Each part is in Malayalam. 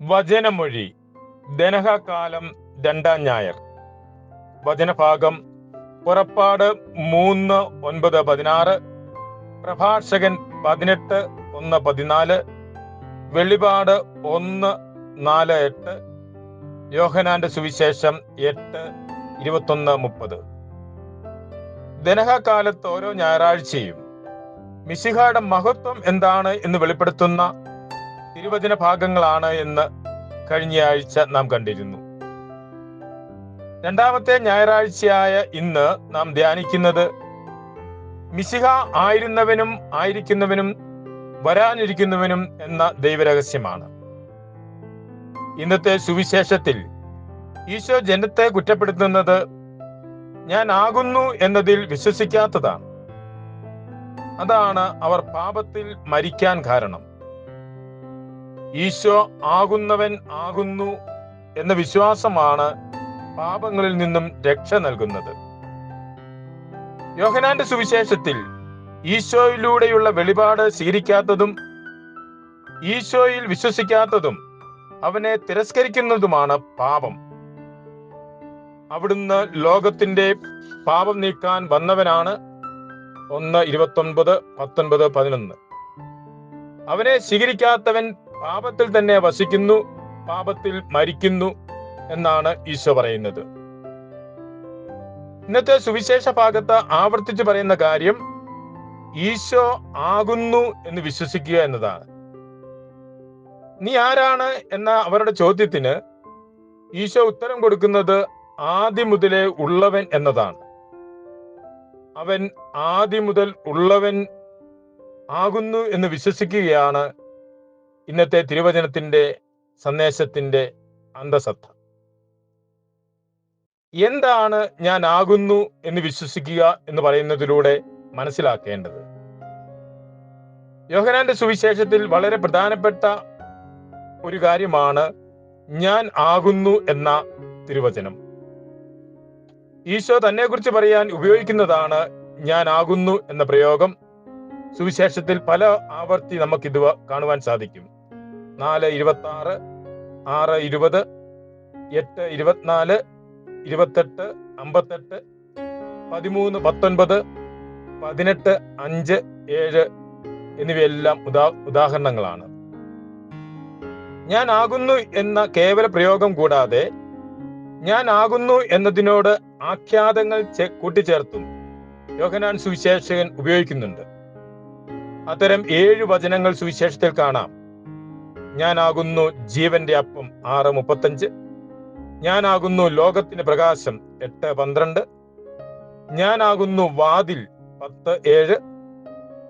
വചനമൊഴി. ദനഹകാലം രണ്ടാം ഞായർ. വചനഭാഗം പുറപ്പാട് മൂന്ന് ഒൻപത് പതിനാറ് പ്രഭാഷകൻ പതിനെട്ട് ഒന്ന് പതിനാല് വെളിപാട് ഒന്ന് നാല് എട്ട് യോഹനാന്റെ സുവിശേഷം എട്ട് ഇരുപത്തൊന്ന് മുപ്പത്. ദനഹകാലത്ത് ഓരോ ഞായറാഴ്ചയും മിശിഹായുടെ മഹത്വം എന്താണ് എന്ന് വെളിപ്പെടുത്തുന്ന തിരുവചന ഭാഗങ്ങളാണ് എന്ന് കഴിഞ്ഞ ആഴ്ച നാം കണ്ടിരുന്നു. രണ്ടാമത്തെ ഞായറാഴ്ചയായ ഇന്ന് നാം ധ്യാനിക്കുന്നത് മിശിഹ ആയിരുന്നവനും ആയിരിക്കുന്നവനും വരാനിരിക്കുന്നവനും എന്ന ദൈവരഹസ്യമാണ്. ഇന്നത്തെ സുവിശേഷത്തിൽ ഈശോ ജനത്തെ കുറ്റപ്പെടുത്തുന്നത് ഞാൻ ആകുന്നു എന്നതിൽ വിശ്വസിക്കാത്തതാണ്. അതാണ് അവർ പാപത്തിൽ മരിക്കാൻ കാരണം. ഈശോ ആകുന്നവൻ ആകുന്നു എന്ന വിശ്വാസമാണ് പാപങ്ങളിൽ നിന്നും രക്ഷ നൽകുന്നത്. യോഹനാന്റെ സുവിശേഷത്തിൽ ഈശോയിലൂടെയുള്ള വെളിപാട് സ്വീകരിക്കാത്തതും ഈശോയിൽ വിശ്വസിക്കാത്തതും അവനെ തിരസ്കരിക്കുന്നതുമാണ് പാപം. അവിടുന്ന് ലോകത്തിന്റെ പാപം നീക്കാൻ വന്നവനാണ്. ഒന്ന് ഇരുപത്തൊൻപത് പത്തൊൻപത് പതിനൊന്ന്. അവനെ സ്വീകരിക്കാത്തവൻ പാപത്തിൽ തന്നെ വസിക്കുന്നു പാപത്തിൽ മരിക്കുന്നു എന്നാണ് ഈശോ പറയുന്നത്. ഇന്നത്തെ സുവിശേഷ ഭാഗത്ത് ആവർത്തിച്ച് പറയുന്ന കാര്യം ഈശോ ആകുന്നു എന്ന് വിശ്വസിക്കുക എന്നതാണ്. നീ ആരാണ് എന്ന അവരുടെ ചോദ്യത്തിന് ഈശോ ഉത്തരം കൊടുക്കുന്നത് ആദ്യം മുതലേ ഉള്ളവൻ എന്നതാണ്. അവൻ ആദ്യം മുതൽ ഉള്ളവൻ ആകുന്നു എന്ന് വിശ്വസിക്കുകയാണ് ഇന്നത്തെ തിരുവചനത്തിന്റെ സന്ദേശത്തിന്റെ അന്തസത്ത. എന്താണ് ഞാൻ ആകുന്നു എന്ന് വിശ്വസിക്കുക എന്ന് പറയുന്നതിലൂടെ മനസ്സിലാക്കേണ്ടത്? യോഹനാന്റെ സുവിശേഷത്തിൽ വളരെ പ്രധാനപ്പെട്ട ഒരു കാര്യമാണ് ഞാൻ ആകുന്നു എന്ന തിരുവചനം. ഈശോ തന്നെ കുറിച്ച് പറയാൻ ഉപയോഗിക്കുന്നതാണ് ഞാൻ ആകുന്നു എന്ന പ്രയോഗം. സുവിശേഷത്തിൽ പല ആവർത്തി നമുക്കിത് കാണുവാൻ സാധിക്കും. നാല് ഇരുപത്തി ആറ് ആറ് ഇരുപത് എട്ട് ഇരുപത്തിനാല് ഇരുപത്തെട്ട് അമ്പത്തെട്ട് പതിമൂന്ന് പത്തൊൻപത് പതിനെട്ട് അഞ്ച് ഏഴ് എന്നിവയെല്ലാം ഉദാ ഉദാഹരണങ്ങളാണ്. ഞാൻ ആകുന്നു എന്ന കേവല പ്രയോഗം കൂടാതെ ഞാൻ ആകുന്നു എന്നതിനോട് ആഖ്യാതങ്ങൾ കൂട്ടിച്ചേർത്തും യോഹനാൻ സുവിശേഷകൻ ഉപയോഗിക്കുന്നുണ്ട്. അത്തരം ഏഴ് വചനങ്ങൾ സുവിശേഷത്തിൽ കാണാം. ഞാനാകുന്നു ജീവന്റെ അപ്പം. ആറ് മുപ്പത്തഞ്ച്. ഞാനാകുന്നു ലോകത്തിന്റെ പ്രകാശം. എട്ട് പന്ത്രണ്ട്. ഞാനാകുന്നു വാതിൽ. പത്ത് ഏഴ്.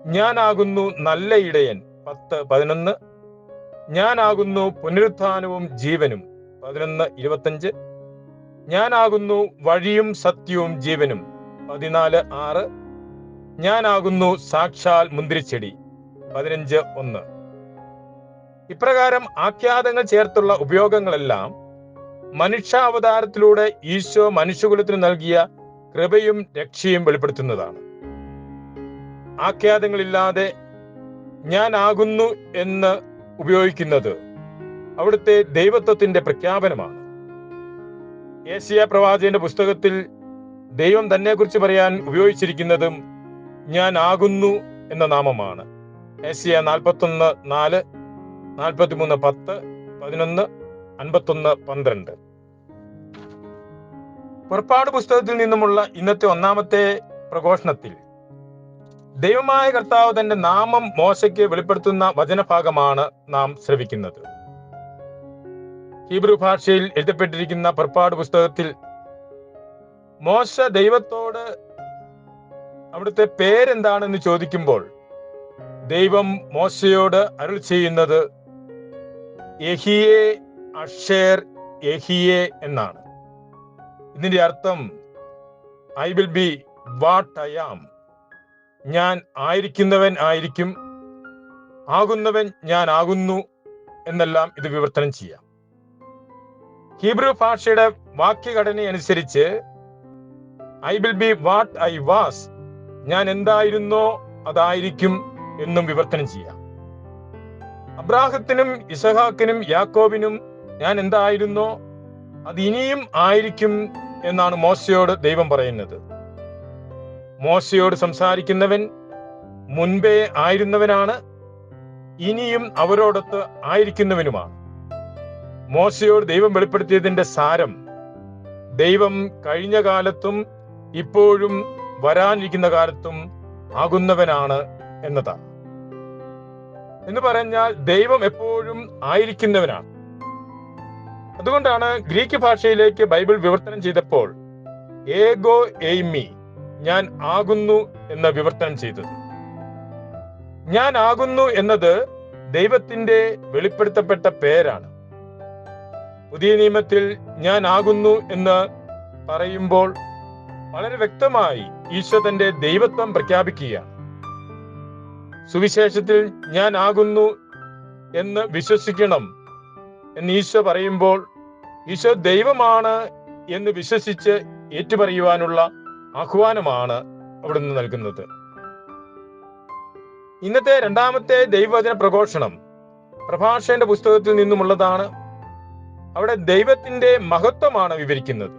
ഞാനാകുന്നു നല്ല ഇടയൻ. പത്ത് പതിനൊന്ന്. ഞാനാകുന്നു പുനരുത്ഥാനവും ജീവനും. പതിനൊന്ന് ഇരുപത്തഞ്ച്. ഞാനാകുന്നു വഴിയും സത്യവും ജീവനും. പതിനാല് ആറ്. ഞാനാകുന്നു സാക്ഷാൽ മുന്തിരിച്ചെടി. പതിനഞ്ച് ഒന്ന്. ഇപ്രകാരം ആഖ്യാതങ്ങൾ ചേർത്തുള്ള ഉപയോഗങ്ങളെല്ലാം മനുഷ്യാവതാരത്തിലൂടെ ഈശോ മനുഷ്യകുലത്തിന് നൽകിയ കൃപയും രക്ഷയും വെളിപ്പെടുത്തുന്നതാണ്. ആഖ്യാതങ്ങളില്ലാതെ ഞാൻ ആകുന്നു എന്ന് ഉപയോഗിക്കുന്നത് അവിടുത്തെ ദൈവത്വത്തിന്റെ പ്രഖ്യാപനമാണ്. ഏഷ്യ പ്രവാചകന്റെ പുസ്തകത്തിൽ ദൈവം തന്നെ കുറിച്ച് പറയാൻ ഉപയോഗിച്ചിരിക്കുന്നതും ഞാൻ ആകുന്നു എന്ന നാമമാണ്. ഏഷ്യ നാൽപ്പത്തൊന്ന് നാല് നാൽപ്പത്തിമൂന്ന് പത്ത് പതിനൊന്ന് അൻപത്തൊന്ന് പന്ത്രണ്ട്. പുറപ്പാട് പുസ്തകത്തിൽ നിന്നുമുള്ള ഇന്നത്തെ ഒന്നാമത്തെ പ്രഘോഷണത്തിൽ ദൈവമായ കർത്താവ് തന്റെ നാമം മോശയ്ക്ക് വെളിപ്പെടുത്തുന്ന വചനഭാഗമാണ് നാം ശ്രവിക്കുന്നത്. ഹീബ്രു ഭാഷയിൽ എഴുതപ്പെട്ടിരിക്കുന്ന പുറപ്പാട് പുസ്തകത്തിൽ മോശ ദൈവത്തോട് അവിടുത്തെ പേരെന്താണെന്ന് ചോദിക്കുമ്പോൾ ദൈവം മോശയോട് അരുൾ ചെയ്യുന്നത് യഹിയെ അഷേർ എഹിയെ എന്നാണ്. ഇതിന്റെ അർത്ഥം I will be what I am ഞാൻ ആയിരിക്കുന്നവൻ ആയിരിക്കും ആകുന്നവൻ ഞാൻ ആകുന്നു എന്നെല്ലാം ഇത് വിവർത്തനം ചെയ്യാം. ഹീബ്രു ഭാഷയുടെ വാക്യഘടന അനുസരിച്ച് I will be what I was ഞാൻ എന്തായിരുന്നോ അതായിരിക്കും എന്നും വിവർത്തനം ചെയ്യാം. അബ്രാഹത്തിനും ഇസഹാക്കിനും യാക്കോബിനും ഞാൻ എന്തായിരുന്നോ? അത് ഇനിയും ആയിരിക്കും എന്നാണ് മോശയോട് ദൈവം പറയുന്നത്. മോശയോട് സംസാരിക്കുന്നവൻ മുൻപേ ആയിരുന്നവനാണ് ഇനിയും അവരോടൊത്ത് ആയിരിക്കുന്നവനുമാണ്. മോശയോട് ദൈവം വെളിപ്പെടുത്തിയതിന്റെ സാരം ദൈവം കഴിഞ്ഞ കാലത്തും ഇപ്പോഴും വരാനിരിക്കുന്ന കാലത്തും ആകുന്നവനാണ് എന്നതാണ്. എന്ന് പറഞ്ഞാൽ ദൈവം എപ്പോഴും ആയിരിക്കുന്നവനാണ്. അതുകൊണ്ടാണ് ഗ്രീക്ക് ഭാഷയിലേക്ക് ബൈബിൾ വിവർത്തനം ചെയ്തപ്പോൾ ഏഗോ എയ്മി ഞാൻ ആകുന്നു എന്ന വിവർത്തനം ചെയ്തത്. ഞാൻ ആകുന്നു എന്നത് ദൈവത്തിന്റെ വെളിപ്പെടുത്തപ്പെട്ട പേരാണ്. പുതിയ നിയമത്തിൽ ഞാൻ ആകുന്നു എന്ന് പറയുമ്പോൾ വളരെ വ്യക്തമായി ഈശോ തന്റെ ദൈവത്വം പ്രഖ്യാപിക്കുകയാണ്. സുവിശേഷത്തിൽ ഞാൻ ആകുന്നു എന്ന് വിശ്വസിക്കണം എന്ന് ഈശോ പറയുമ്പോൾ ഈശോ ദൈവമാണ് എന്ന് വിശ്വസിച്ച് ഏറ്റുപറയുവാനുള്ള ആഹ്വാനമാണ് അവിടെ നിന്ന് നൽകുന്നത്. ഇന്നത്തെ രണ്ടാമത്തെ ദൈവവചന പ്രഘോഷണം പ്രഭാഷന്റെ പുസ്തകത്തിൽ നിന്നുമുള്ളതാണ്. അവിടെ ദൈവത്തിന്റെ മഹത്വമാണ് വിവരിക്കുന്നത്.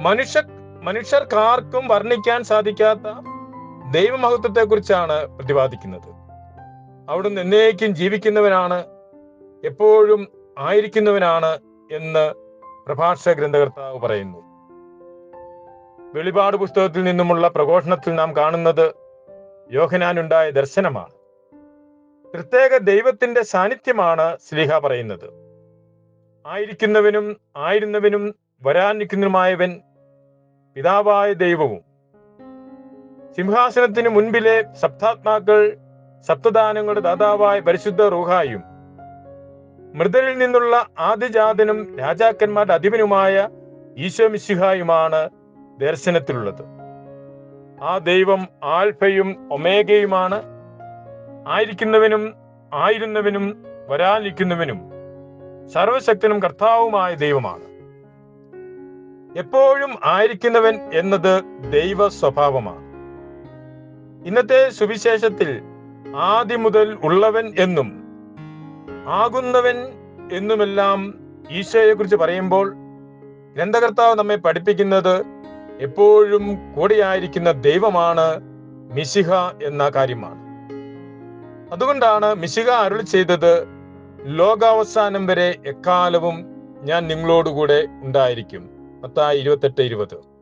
മനുഷ്യ മനുഷ്യർക്കാർക്കും വർണിക്കാൻ സാധിക്കാത്ത ദൈവമഹത്വത്തെ കുറിച്ചാണ് പ്രതിപാദിക്കുന്നത്. അവിടുന്ന് എന്നേക്കും ജീവിക്കുന്നവനാണ് എപ്പോഴും ആയിരിക്കുന്നവനാണ് എന്ന് പ്രഭാഷ ഗ്രന്ഥകർത്താവ് പറയുന്നു. വെളിപാട് പുസ്തകത്തിൽ നിന്നുമുള്ള പ്രഘോഷണത്തിൽ നാം കാണുന്നത് യോഹനാനുണ്ടായ ദർശനമാണ്. പ്രത്യേക ദൈവത്തിന്റെ സാന്നിധ്യമാണ് സ്ലിഹ പറയുന്നത്. ആയിരിക്കുന്നവനും ആയിരുന്നവനും വരാനിരിക്കുന്നതുമായവൻ പിതാവായ ദൈവവും സിംഹാസനത്തിന് മുൻപിലെ സപ്താത്മാക്കൾ സപ്തദാനങ്ങളുടെ ദാതാവായ പരിശുദ്ധ റൂഹായും മൃതരിൽ നിന്നുള്ള ആദ്യജാതനും രാജാക്കന്മാരുടെ അധിപനുമായ ഈശോ മിശിഹായുമാണ് ദർശനത്തിലുള്ളത്. ആ ദൈവം ആൽഫയും ഒമേഗയുമാണ്. ആയിരിക്കുന്നവനും ആയിരുന്നവനും വരാനിരിക്കുന്നവനും സർവശക്തനും കർത്താവുമായ ദൈവമാണ്. എപ്പോഴും ആയിരിക്കുന്നവൻ എന്നത് ദൈവ സ്വഭാവമാണ് ഇന്നത്തെ സുവിശേഷത്തിൽ ആദ്യം മുതൽ ഉള്ളവൻ എന്നും ആകുന്നവൻ എന്നുമെല്ലാം ഈശോയെ കുറിച്ച് പറയുമ്പോൾ ഗ്രന്ഥകർത്താവ് നമ്മെ പഠിപ്പിക്കുന്നത് എപ്പോഴും കൂടെയായിരിക്കുന്ന ദൈവമാണ് മിശിഹ എന്ന കാര്യമാണ്. അതുകൊണ്ടാണ് മിശിഹ അരുൾ ചെയ്തത് ലോകാവസാനം വരെ എക്കാലവും ഞാൻ നിങ്ങളോടുകൂടെ ഉണ്ടായിരിക്കും. മത്തായി ഇരുപത്തെട്ട് ഇരുപത്.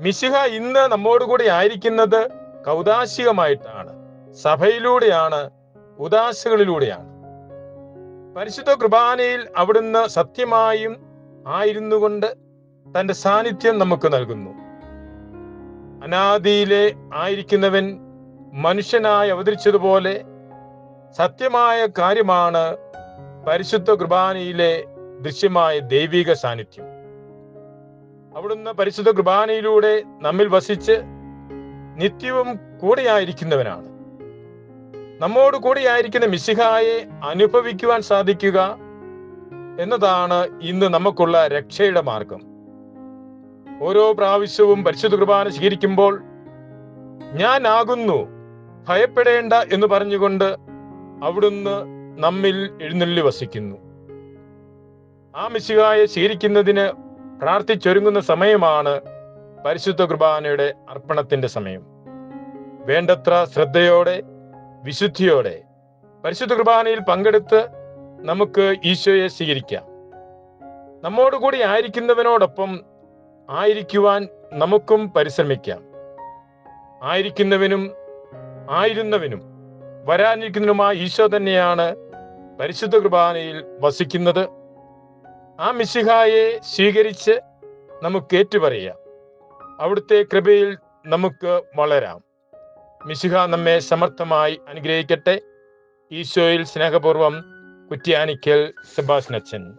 മിശിഹ ഇന്ന് നമ്മോടുകൂടി ആയിരിക്കുന്നത് കൗതാശികമായിട്ടാണ് സഭയിലൂടെയാണ് ഉദാശകളിലൂടെയാണ് പരിശുദ്ധ കുർബാനയിൽ അവിടുന്ന് സത്യമായും ആയിരുന്നു കൊണ്ട് തന്റെ സാന്നിധ്യം നമുക്ക് നൽകുന്നു. അനാദിയിലെ ആയിരിക്കുന്നവൻ മനുഷ്യനായി അവതരിച്ചതുപോലെ സത്യമായ കാര്യമാണ് പരിശുദ്ധ കുർബാനയിലെ ദൃശ്യമായ ദൈവിക സാന്നിധ്യം. അവിടുന്ന് പരിശുദ്ധ കുർബാനയിലൂടെ നമ്മിൽ വസിച്ച് നിത്യവും കൂടെയായിരിക്കുന്നവനാണ്. നമ്മോട് കൂടെയായിരിക്കുന്ന മിശിഹായെ അനുഭവിക്കുവാൻ സാധിക്കുക എന്നതാണ് ഇന്ന് നമുക്കുള്ള രക്ഷയുടെ മാർഗം. ഓരോ പ്രാവശ്യവും പരിശുദ്ധ കുർബാന സ്വീകരിക്കുമ്പോൾ ഞാൻ ആകുന്നു ഭയപ്പെടേണ്ട എന്ന് പറഞ്ഞുകൊണ്ട് അവിടുന്ന് നമ്മിൽ എഴുന്നള്ളി വസിക്കുന്നു. ആ മിശിഹായെ സ്വീകരിക്കുന്നതിന് പ്രാർത്ഥിച്ചൊരുങ്ങുന്ന സമയമാണ് പരിശുദ്ധ കുർബാനയുടെ അർപ്പണത്തിന്റെ സമയം. വേണ്ടത്ര ശ്രദ്ധയോടെ വിശുദ്ധിയോടെ പരിശുദ്ധ കുർബാനയിൽ പങ്കെടുത്ത് നമുക്ക് ഈശോയെ സ്വീകരിക്കാം. നമ്മോടുകൂടി ആയിരിക്കുന്നവനോടൊപ്പം ആയിരിക്കുവാൻ നമുക്കും പരിശ്രമിക്കാം. ആയിരിക്കുന്നവനും ആയിരുന്നവനും വരാനിരിക്കുന്നതിനുമായ ഈശോ തന്നെയാണ് പരിശുദ്ധ കുർബാനയിൽ വസിക്കുന്നത്. ആ മിശിഹായെ സ്വീകരിച്ച് നമുക്ക് ഏറ്റുപറയാം. അവിടുത്തെ കൃപയിൽ നമുക്ക് വളരാം. മിശിഹ നമ്മെ സമർത്ഥമായി അനുഗ്രഹിക്കട്ടെ. ഈശോയിൽ സ്നേഹപൂർവം കുറ്റ്യാനിക്കൽ സെബാസ്നച്ചൻ